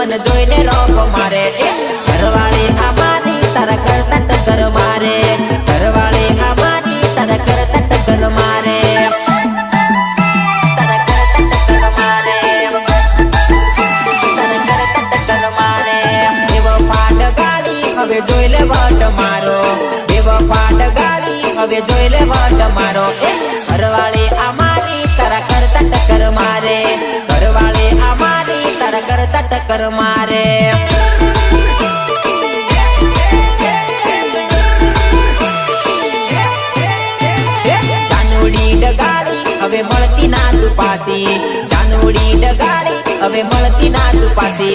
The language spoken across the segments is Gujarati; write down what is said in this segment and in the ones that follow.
મન જોઈને રોપ મારે. ઘરવાળી અમારી તારા કરતા ટક્કર મારે. ઘરવાળી અમારી તારા કરતા ટક્કર મારે. હવે જોઈ લે વાટ મારો. એવો પાટ ગાડી હવે જોઈ લે વાટ મારો. ટક્કર મારે. જાનુડી ડગાડી હવે મળતી ના તું પાસી જાનુડી ડગાડી હવે મળતી ના તું પાસી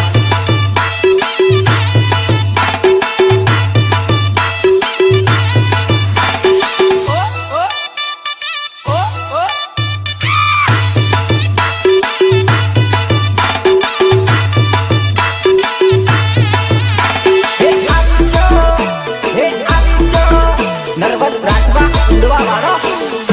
રાઠવા ઉડવા વાળો.